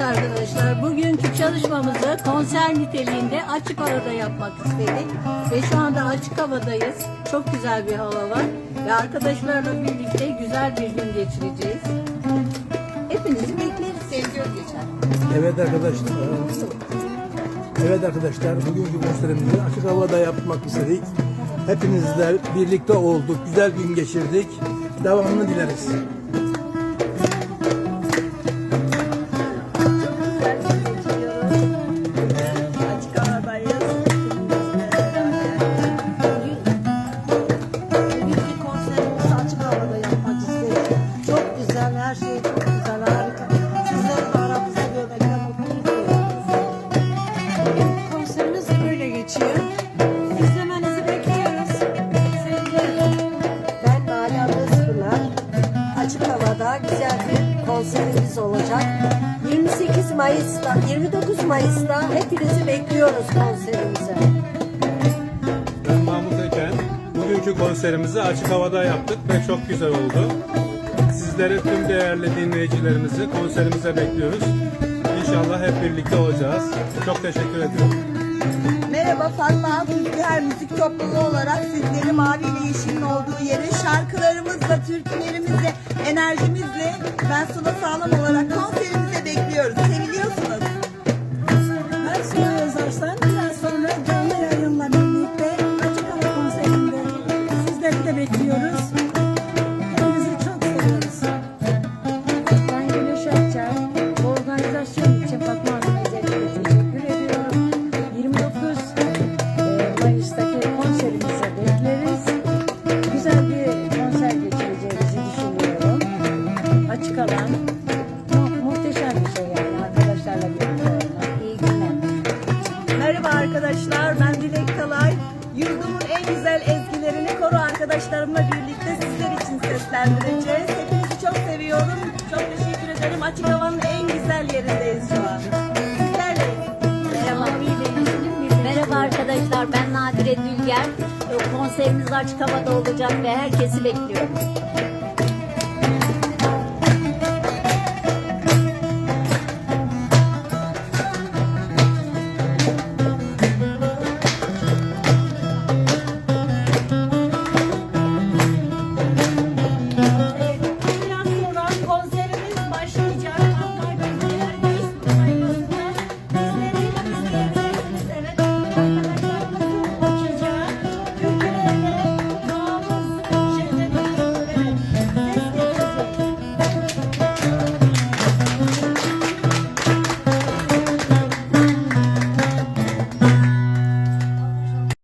Evet arkadaşlar bugünkü çalışmamızı konser niteliğinde açık havada yapmak istedik. Ve şu anda açık havadayız. Çok güzel bir hava var. Ve arkadaşlarla birlikte güzel bir gün geçireceğiz. Hepinizi bekleriz. Seviyor geçer. Evet arkadaşlar. Evet arkadaşlar bugünkü konserimizi açık havada yapmak istedik. Hepinizle birlikte olduk. Güzel gün geçirdik. Devamını dileriz. Konserimiz olacak. 28 Mayıs'ta, 29 Mayıs'ta hepinizi bekliyoruz konserimize. Ben Mahmut Eken. Bugünkü konserimizi açık havada yaptık ve çok güzel oldu. Sizleri tüm değerli dinleyicilerimizi konserimize bekliyoruz. İnşallah hep birlikte olacağız. Çok teşekkür ediyorum. Merhaba Fatma Rüzgar Müzik Topluluğu olarak sizleri Mavi ile Yeşil'in olduğu yere şarkılarımızla, türkülerimizle, enerjimizle ben Suna Sağlam olarak konserimize bekliyoruz. Seviliyorsunuz. Ben Suna Özarslan. Biraz sonra canlı yayınla birlikte açık hava konserinde sizleri de bekliyoruz. Hepinizi çok seviyoruz. Ben Güneş Akçay. Bu organizasyon arkadaşlarımla birlikte sizler için seslendireceğiz. Hepinizi çok seviyorum. Çok teşekkür ederim. Açık havanın en güzel yerindeyiz şu an. Merhaba arkadaşlar ben Nadire Dülger. Konserimiz açık havada olacak ve herkesi bekliyorum.